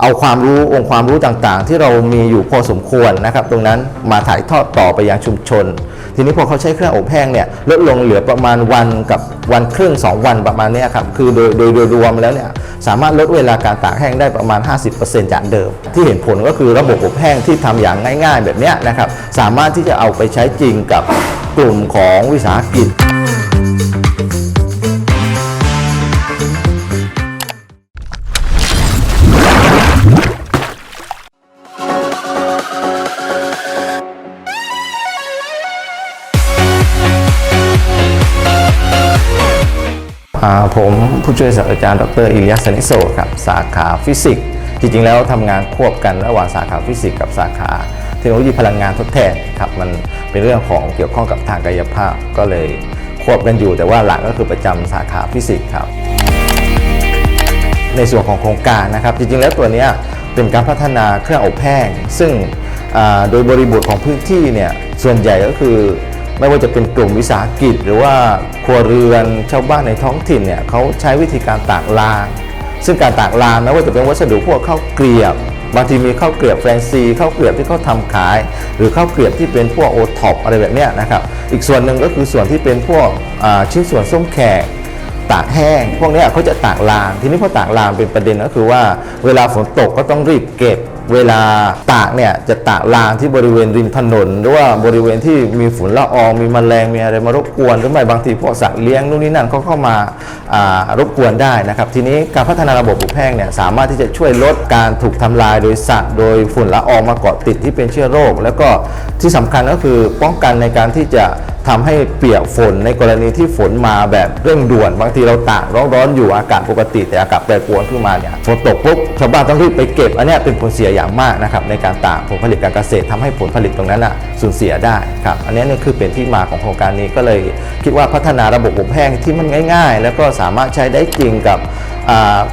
เอาความรู้องค์ความรู้ต่างๆ ที่เรามีอยู่พอสมควรนะครับ ตรงนั้นมาถ่ายทอดต่อไปยังชุมชน ทีนี้พอเขาใช้เครื่องอบแห้งเนี่ยลดลงเหลือประมาณวันกับวันครึ่ง 2 วันประมาณนี้ครับคือโดยโดยโดยรวมแล้วเนี่ยสามารถลดเวลาการตากแห้งได้ประมาณ 50%จากเดิม ที่เห็นผลก็คือระบบอบแห้งที่ทำอย่างง่าย ๆ แบบนี้นะครับสามารถที่จะเอาไปใช้จริงกับกลุ่มของวิสาหกิจ ผมผู้ช่วยศาสตราจารย์ดรอิเลียสสนิโซครับสาขาฟิสิกส์จริงๆแล้วทำงานควบกันระหว่างสาขาฟิสิกส์กับสาขาเทคโนโลยีพลังงานทดแทนครับมันเป็นเรื่องของเกี่ยวข้องกับทางกายภาพก็เลยควบกันอยู่ แต่ว่าหลักก็คือประจำสาขาฟิสิกส์ครับ ในส่วนของโครงการนะครับ จริงๆแล้วตัวนี้เป็นการพัฒนาเครื่องอบแห้งซึ่งโดยบริบทของพื้นที่เนี่ยส่วนใหญ่ก็คือ ไม่ว่าจะเป็นกลุ่มวิสาหกิจ หรือว่าครัวเรือนชาวบ้านในท้องถิ่นเนี่ยเขาใช้วิธีการตากลาง ซึ่งการตากลางไม่ว่าจะเป็นวัสดุพวกข้าวเกลียบบางทีมีข้าวเกลียบแฟนซีข้าวเกลียบที่เขาทำขาย หรือข้าวเกลียบที่เป็นพวกโอท็อปอะไรแบบนี้นะครับอีกส่วนหนึ่งก็คือส่วนที่เป็นพวกชิ้นส่วนส้มแขกตากแห้ง พวกนี้เขาจะตากลาง ทีนี้พอตากลางเป็นประเด็นก็คือว่า เวลาฝนตกก็ต้องรีบเก็บ เวลาตากเนี่ยจะตากลางที่บริเวณริมถนน หรือว่าบริเวณที่มีฝุ่นละอองมีแมลงมีอะไรมารบกวนหรือไม่บางทีพวกสัตว์เลี้ยงนู่นนี่นั่นเขาเข้ามาารบกวนได้นะครับทีนี้การพัฒนาระบบอบแห้งเนี่ยสามารถที่จะช่วยลดการถูกทำลายโดยสัตว์โดยฝุ่นละอองมาเกาะติดที่เป็นเชื้อโรค แล้วก็ที่สำคัญก็คือป้องกันในการที่จะทำให้เปียกฝนในกรณีที่ฝนมาแบบเร่งด่วนบางทีเราตากร้อนๆอยู่อากาศปกติ แต่อากาศแปรปรวนขึ้นมาเนี่ยฝนตกปุ๊บชาวบ้านต้องรีบไปเก็บอันนี้เป็นผลเสียอย่างมากนะครับในการตากผลผลิตการเกษตรทำให้ผลผลิตตรงนั้นอะสูญเสียได้ครับอันนี้นี่คือเป็นที่มาของโครงการนี้ก็เลย คิดว่าพัฒนาระบบอบแห้งที่มันง่าย ๆ แล้วก็สามารถใช้ได้จริงกับ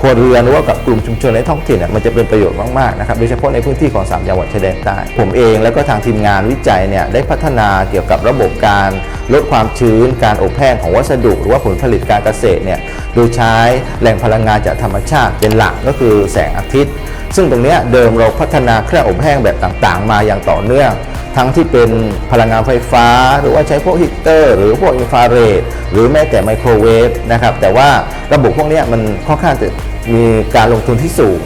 ครัวเรือนหรือว่ากับกลุ่มชุมชนในท้องถิ่นมันจะเป็นประโยชน์มากๆนะครับโดยเฉพาะในพื้นที่ของสามจังหวัดชายแดนใต้ผมเองแล้วก็ทางทีมงานวิจัยเนี่ยได้พัฒนาเกี่ยวกับระบบการลดความชื้น การอบแห้งของวัสดุ หรือว่าผลผลิตการเกษตรเนี่ยโดยใช้แหล่งพลังงานจากธรรมชาติเป็นหลักก็คือแสงอาทิตย์ ซึ่งตรงนี้เดิมเราพัฒนาเครื่องอบแห้งแบบต่างๆ มาอย่างต่อเนื่อง ทั้งที่เป็นพลังงานไฟฟ้า หรือว่าใช้พวกฮีเตอร์ หรือพวกอินฟราเรดหรือแม้แต่ไมโครเวฟนะครับแต่ว่าระบบพวกนี้มันค่อนข้างจะมีการลงทุนที่สูง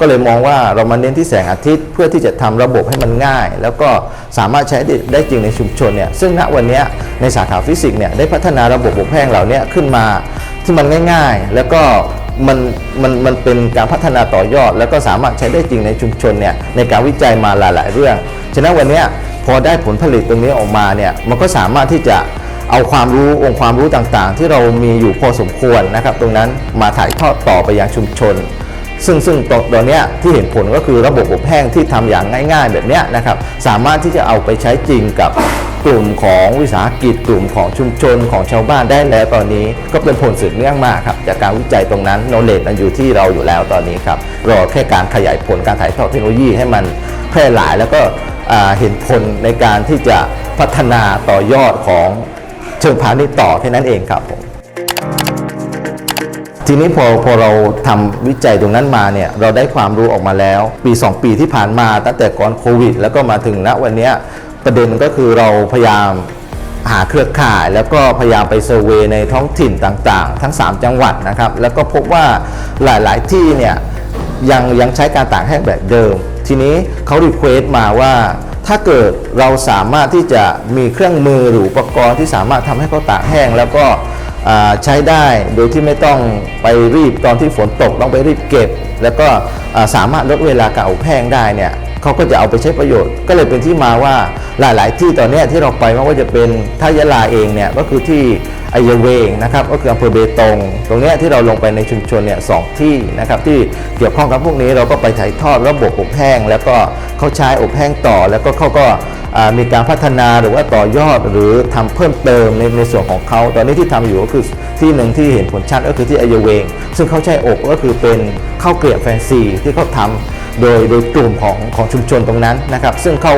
ก็เลยมองว่าเรามาเน้นที่แสงอาทิตย์ เพื่อที่จะทำระบบให้มันง่าย แล้วก็สามารถใช้ได้จริงในชุมชนเนี่ยซึ่งณวันนี้ในสาขาฟิสิกส์เนี่ยได้พัฒนาระบบอบแห้งเหล่านี้ขึ้นมาที่มันง่าย ๆ แล้วก็มันมันมันเป็นการพัฒนาต่อยอด แล้วก็สามารถใช้ได้จริงในชุมชนเนี่ยในการวิจัยมาหลาย ๆ เรื่อง ฉะนั้นวันนี้ พอได้ผลผลิตตรงนี้ออกมาเนี่ยมันก็สามารถที่จะเอาความรู้องค์ความรู้ต่างๆ ที่เรามีอยู่พอสมควรนะครับ ตรงนั้นมาถ่ายทอดต่อไปยังชุมชน ซึ่งซึ่งตรงตัวเนี้ที่เห็นผลก็คือระบบอบแห้งที่ทำอย่างง่าย ๆ แบบนี้นะครับ สามารถที่จะเอาไปใช้จริงกับกลุ่มของวิสาหกิจกลุ่มของชุมชนของชาวบ้านได้แล้วตอนนี้ ก็เป็นผลสืบเนื่องมากครับจากการวิจัยตรงนั้นโนเลดมันอยู่ที่เราอยู่แล้วตอนนี้ครับรอแค่การขยายผลการถ่ายทอดเทคโนโลยีให้มัน ร่หลายแล้วก็เห็นผลในการที่จะพัฒนาต่อยอดของเชิงพาณิชย์ต่อแค่นั้นเองครับผมทีนี้พอพอเราทำวิจัยตรงนั้นมาเนี่ยเราได้ความรู้ออกมาแล้ว ปี 2 ปีที่ผ่านมาตั้งแต่ก่อนโควิด แล้วก็มาถึงณวันนี้ประเด็นก็คือเราพยายามหาเครือข่าย แล้วก็พยายามไปเซอร์เวยในท้องถิ่นต่างๆ ทั้ง 3 จังหวัดนะครับ แล้วก็พบว่าหลายๆที่เนี่ยยังยังใช้การตากแห้งแบบเดิม ทีนี้เขารีเควสต์มาว่าถ้าเกิดเราสามารถที่จะมีเครื่องมือหรืออุปกรณ์ที่สามารถทำให้เขาตากแห้ง แล้วก็ใช้ได้โดยที่ไม่ต้องไปรีบตอนที่ฝนตกต้องไปรีบเก็บ แล้วก็สามารถลดเวลาการอบแห้งได้เนี่ยเขาก็จะเอาไปใช้ประโยชน์ ก็เลยเป็นที่มาว่าหลาย ๆ ที่ตอนนี้ที่เราไปไม่ว่าจะเป็นท่ายะลาเองเนี่ยก็คือที่ อายเวงนะครับก็คืออำเภอเบตง ตรงเนี้ยที่เราลงไปในชุมชนเนี่ยสองที่นะครับที่เกี่ยวข้องกับพวกนี้เราก็ไปถ่ายทอดระบบอบแห้ง แล้วก็เขาใช้อบแห้งต่อ แล้วก็เขาก็มีการพัฒนาหรือว่าต่อยอดหรือทำเพิ่มเติมในในส่วนของเขา ตอนนี้ที่ทำอยู่ก็คือที่หนึ่งที่เห็นผลชัดก็คือที่อายเวง ซึ่งเขาใช้อบก็คือเป็นข้าวเกลียบแฟนซีที่เขาทำ โดยโดยกลุ่มของของชุมชนตรงนั้นนะครับ ซึ่งเขา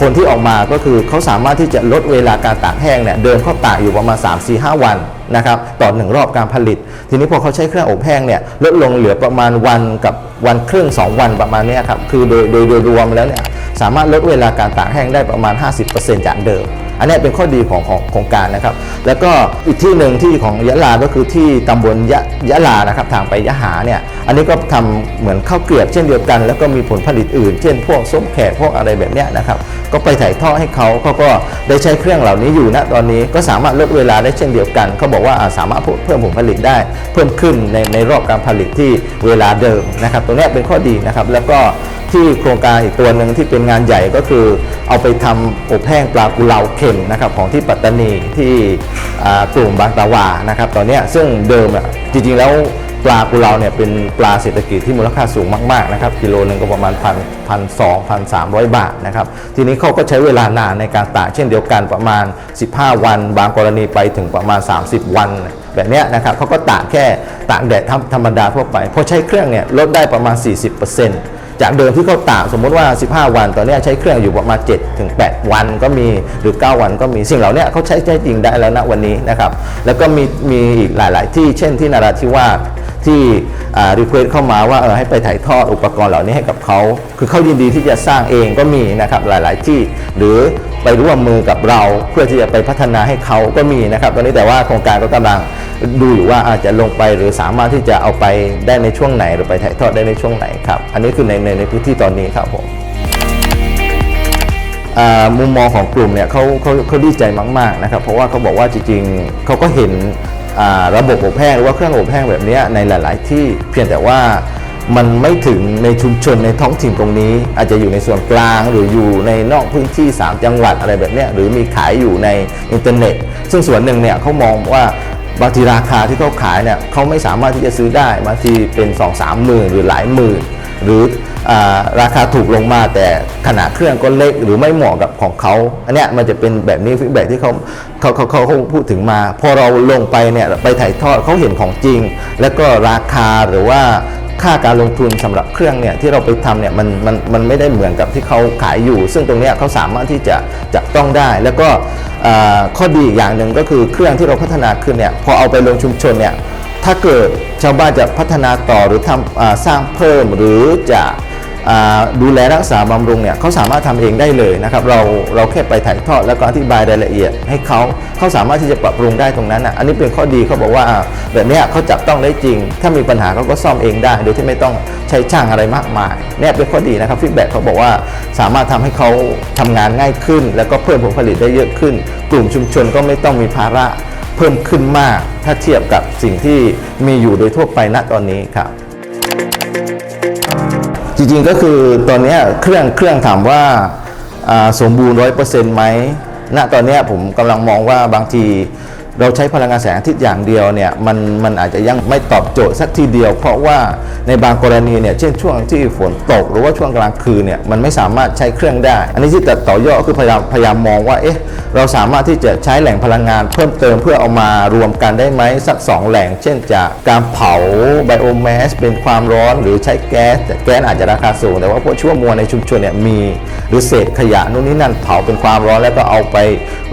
คนที่ออกมาก็คือเขาสามารถที่จะลดเวลาการตากแห้งเนี่ยเดิมเขาตากอยู่ประมาณ 3-4-5 วันนะครับต่อหนึ่งรอบการผลิต ทีนี้พอเขาใช้เครื่องอบแห้งเนี่ยลดลงเหลือประมาณวันกับวันครึ่ง 2 วันประมาณนี้ครับคือโดยโดยโดยรวมแล้วเนี่ยสามารถลดเวลาการตากแห้งได้ประมาณ 50%จากเดิม อันนี้เป็นข้อดีของของโครงการนะครับ แล้วก็อีกที่หนึ่งที่ของยะลาก็คือที่ตำบลยะยะลานะครับทางไปยะหาเนี่ยอันนี้ก็ทำเหมือนข้าวเกลียบเช่นเดียวกัน แล้วก็มีผลผลิตอื่น เช่น พวกส้มแขกพวกอะไรแบบเนี้ยนะครับก็ไปถ่ายทอดให้เขาเขาก็ได้ใช้เครื่องเหล่านี้อยู่ณตอนนี้ก็สามารถลดเวลาได้เช่นเดียวกันเขาบอกว่าสามารถเพิ่มผลผลิตได้ เพิ่มขึ้นในในรอบการผลิตที่เวลาเดิมนะครับตรงนี้เป็นข้อดีนะครับแล้วก็ ที่โครงการอีกตัวหนึ่งที่เป็นงานใหญ่ก็คือ เอาไปทำอบแห้งปลากุเลาเค็มนะครับของที่ปัตตานีที่กลุ่มบางตาวานะครับตอนนี้ซึ่งเดิมอะจริงๆแล้วปลากุเลาเนี่ยเป็นปลาเศรษฐกิจที่มูลค่าสูงมากๆนะครับกิโลหนึ่งก็ประมาณพันพันสองพันสามร้อยบาทนะครับทีนี้เขาก็ใช้เวลานานในการตากเช่นเดียวกันประมาณ 15 วัน บางกรณีไปถึงประมาณ 30 วัน แบบนี้นะครับเขาก็ตากแค่ตากแดดธรรมดาทั่วไปพอใช้เครื่องเนี่ยลดได้ประมาณ 40% จากเดิมที่เขาตากสมมติว่า 15 วันตอนนี้ใช้เครื่องอยู่ประมาณ7ถึง8วันก็มีหรือ 9 วันก็มีสิ่งเหล่านี้เขาใช้ใช้จริงได้แล้วนะวันนี้นะครับแล้วก็มีมีอีกหลาย ๆ ที่เช่นที่นราธิวาสที่รีเควสเข้ามาว่าเออให้ไปถ่ายทอดอุปกรณ์เหล่านี้ให้กับเขา คือเขายินดีที่จะสร้างเองก็มีนะครับหลาย ๆ ที่หรือ ไปร่วมมือกับเราเพื่อที่จะไปพัฒนาให้เขาก็มีนะครับตอนนี้แต่ว่าโครงการก็กำลังดูอยู่ว่าอาจจะลงไปหรือสามารถที่จะเอาไปได้ในช่วงไหน หรือไปถ่ายทอดได้ในช่วงไหนครับอันนี้คือในในในพื้นที่ตอนนี้ครับผมมุมมองของกลุ่มเนี่ยเขาเขาเขาดีใจมากๆนะครับเพราะว่าเขาบอกว่าจริงๆเขาก็เห็นระบบอบแห้งหรือว่าเครื่องอบแห้งแบบนี้ในหลาย ๆ ที่เพียงแต่ว่า มันไม่ถึงในชุมชนในท้องถิ่นตรงนี้ อาจจะอยู่ในส่วนกลางหรืออยู่ในนอกพื้นที่ 3 จังหวัดอะไรแบบนี้หรือมีขายอยู่ในอินเทอร์เน็ต ซึ่งส่วนหนึ่งเนี่ยเขามองว่าบางทีราคาที่เขาขายเนี่ยเขาไม่สามารถที่จะซื้อได้บางทีเป็น 2 3หมื่นหรือหลายหมื่น หรืออราคาถูกลงมาแต่ขนาดเครื่องก็เล็กหรือไม่เหมาะกับของเขาอันเนี้ยมันจะเป็นแบบนี้ฟีดแบ็ที่เขาเขาเขาเขาเขาพูดถึงมา พอเราลงไปเนี่ยไปถ่ายทอดเขาเห็นของจริง แล้วก็ราคาหรือว่า ค่าการลงทุนสำหรับเครื่องเนี่ยที่เราไปทำเนี่ยมันมันมันไม่ได้เหมือนกับที่เขาขายอยู่ ซึ่งตรงนี้เขาสามารถที่จะจับต้องได้ แล้วก็ข้อดีอีกอย่างหนึ่งก็คือเครื่องที่เราพัฒนาขึ้นเนี่ยพอเอาไปลงชุมชนเนี่ยถ้าเกิดชาวบ้านจะพัฒนาต่อหรือทำอสร้างเพิ่มหรือจะ ดูแลรักษาบำรุงเนี่ยเขาสามารถทำเองได้เลยนะครับเราเราแค่ไปถ่ายทอดแล้วก็อธิบายรายละเอียด ให้เขาเขาสามารถที่จะปรับปรุงได้ตรงนั้นอะอันนี้เป็นข้อดีเขาบอกว่าแบบนี้เขาจับต้องได้จริง ถ้ามีปัญหาเขาก็ซ่อมเองได้ โดยที่ไม่ต้องใช้ช่างอะไรมากมายเนี่ยเป็นข้อดีนะครับฟีดแบ็กเขาบอกว่าสามารถทำให้เขาทำงานง่ายขึ้น แล้วก็เพิ่มผลผลิตได้เยอะขึ้น กลุ่มชุมชนก็ไม่ต้องมีภาระเพิ่มขึ้นมาก ถ้าเทียบกับสิ่งที่มีอยู่โดยทั่วไปณตอนนี้ครับ จริงๆก็คือตอนนี้เครื่องเครื่องถามว่าสมบูรณ์ร้อยเปอร์เซ็นต์ไหมณตอนนี้ผมกำลังมองว่าบางที เราใช้พลังงานแสงอาทิตย์อย่างเดียวเนี่ยมันมันอาจจะยังไม่ตอบโจทย์สักทีเดียว เพราะว่าในบางกรณีเนี่ยเช่นช่วงที่ฝนตก หรือว่าช่วงกลางคืนเนี่ยมันไม่สามารถใช้เครื่องได้ อันนี้ที่จะต่อยอดก็คือพยายามพยายามมองว่าเอ๊ะเราสามารถที่จะใช้แหล่งพลังงานเพิ่มเติมเพื่อเอามารวมกันได้ไหมสักสองแหล่ง เช่นจากการเผาไบโอแมสเป็นความร้อนหรือใช้แก๊สแต่แก๊สอาจจะราคาสูง แต่ว่าพวกชั่วมวลในชุมชนเนี่ยมี หรือเศษขยะนู่นนี่นั่นเผาเป็นความร้อนแล้วก็เอาไป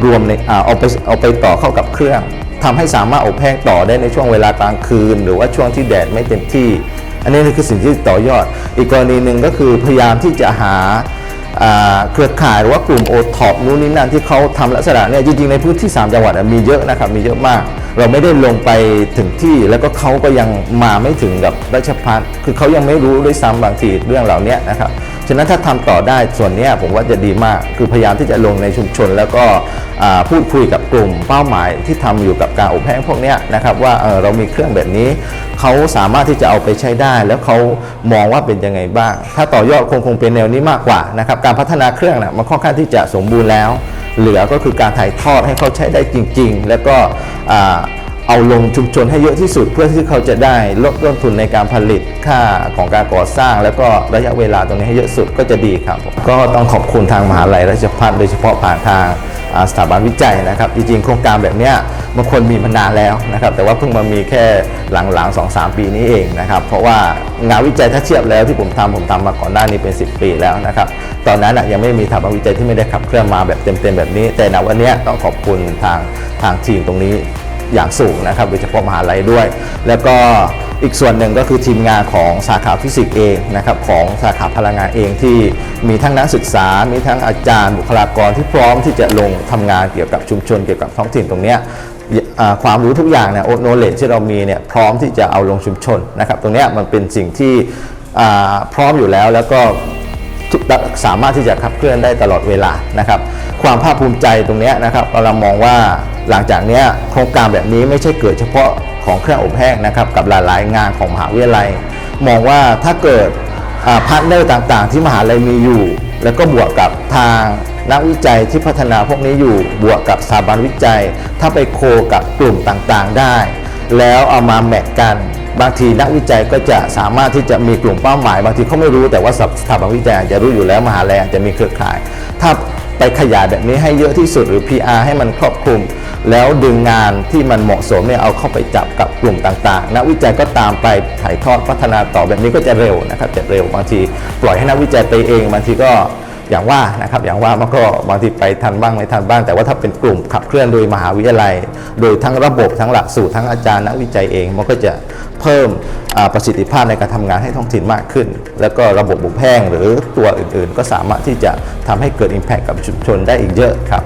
รวมในเอาไปเอาไปต่อเข้ากับเครื่องทำให้สามารถอบแห้งต่อได้ในช่วงเวลากลางคืน หรือว่าช่วงที่แดดไม่เต็มที่ อันนี้คือสิ่งที่ต่อยอด อีกกรณีหนึ่งก็คือพยายามที่จะหาเครือข่ายหรือว่ากลุ่มโอท็อปนู้นนี่นั่นที่เขาทำลักษณะเนี่ยจริงๆในพื้นที่ 3 จังหวัดมีเยอะนะครับมีเยอะมาก เราไม่ได้ลงไปถึงที่แล้วก็เขาก็ยังมาไม่ถึงกับราชพัฒคือเขายังไม่รู้ด้วยซ้ำบางทีเรื่องเหล่านี้นะครับ ฉะนั้นถ้าทำต่อได้ส่วนนี้ผมว่าจะดีมาก คือพยายามที่จะลงในชุมชน แล้วก็พูดคุยกับกลุ่มเป้าหมายที่ทำอยู่กับการอบแห้งพวกนี้นะครับว่าเออเรามีเครื่องแบบนี้ เขาสามารถที่จะเอาไปใช้ได้ แล้วเขามองว่าเป็นยังไงบ้าง ถ้าต่อยอดคงคงเป็นแนวนี้มากกว่านะครับการพัฒนาเครื่องนะมันค่อนข้างที่จะสมบูรณ์แล้ว เหลือก็คือการถ่ายทอดให้เขาใช้ได้จริง ๆ แล้วก็ เอาลงชุมชนให้เยอะที่สุด เพื่อที่เขาจะได้ลดต้นทุนในการผลิตค่าของการก่อสร้าง แล้วก็ระยะเวลาตรงนี้ให้เยอะสุดก็จะดีครับผมก็ต้องขอบคุณทางมหาลัยราชภัฏโดยเฉพาะผ่านทางสถาบันวิจัยนะครับ จริงๆ โครงการแบบเนี้ยมันควรมีมานานแล้วนะครับ แต่ว่าเพิ่งมามีแค่หลังๆ 2-3 ปีนี้เองนะครับ เพราะว่างานวิจัยถ้าเทียบแล้วที่ผมทำผมทำมาก่อนหน้านี้เป็น 10 ปีแล้วนะครับ ตอนนั้นยังไม่มีสถาบันวิจัยที่ไม่ได้ขับเคลื่อนมาแบบเต็มๆแบบนี้ แต่ณวันนี้ต้องขอบคุณทางทางทีมตรงนี้ อย่างสูงนะครับโดยเฉพาะมหาลัยด้วย แล้วก็อีกส่วนหนึ่งก็คือทีมงานของสาขาฟิสิกส์เองนะครับของสาขาพลังงานเองที่มีทั้งนักศึกษา มีทั้งอาจารย์บุคลากรที่พร้อมที่จะลงทำงานเกี่ยวกับชุมชนเกี่ยวกับท้องถิ่นตรงนี้ความรู้ทุกอย่างเนี่ยโอโนเลจที่เรามีเนี่ยพร้อมที่จะเอาลงชุมชนนะครับตรงนี้มันเป็นสิ่งที่พร้อมอยู่แล้วแล้วก็ สามารถที่จะขับเคลื่อนได้ตลอดเวลานะครับ ความภาคภูมิใจตรงนี้นะครับ เรามองว่าหลังจากนี้โครงการแบบนี้ไม่ใช่เกิดเฉพาะของเครื่องอบแห้งนะครับกับหลายๆ งานของมหาวิทยาลัย มองว่าถ้าเกิดพาร์ทเนอร์ต่างๆ ที่มหาลัยมีอยู่ แล้วก็บวกกับทางนักวิจัยที่พัฒนาพวกนี้อยู่บวกกับสถาบันวิจัย ถ้าไปโคกับกลุ่มต่างๆได้ แล้วเอามาแมทกัน บางทีนักวิจัยก็จะสามารถที่จะมีกลุ่มเป้าหมาย บางทีเขาไม่รู้แต่ว่าสถาบันวิจัยจะรู้อยู่แล้วมหาลัยจะมีเครือข่าย ถ้าไปขยายแบบนี้ให้เยอะที่สุดหรือ PR ให้มันครอบคลุม แล้วดึงงานที่มันเหมาะสมเนี่ยเอาเข้าไปจับกับกลุ่มต่างๆ นักวิจัยก็ตามไปถ่ายทอดพัฒนาต่อแบบนี้ก็จะเร็วนะครับจะเร็วบางทีปล่อยให้นักวิจัยไปเองบางทีก็อย่างว่านะครับอย่างว่ามันก็บางทีไปทันบ้างไม่ทันบ้าง แต่ว่าถ้าเป็นกลุ่มขับเคลื่อนโดยมหาวิทยาลัย โดยทั้งระบบทั้งหลักสูตรทั้งอาจารย์นักวิจัยเองมันก็จะ เพิ่มประสิทธิภาพในการทำงานให้ท้องถิ่นมากขึ้น แล้วก็ระบบบุกแห้งหรือตัวอื่นๆ ก็สามารถที่จะทำให้เกิด Impact กับชุมชนได้อีกเยอะครับ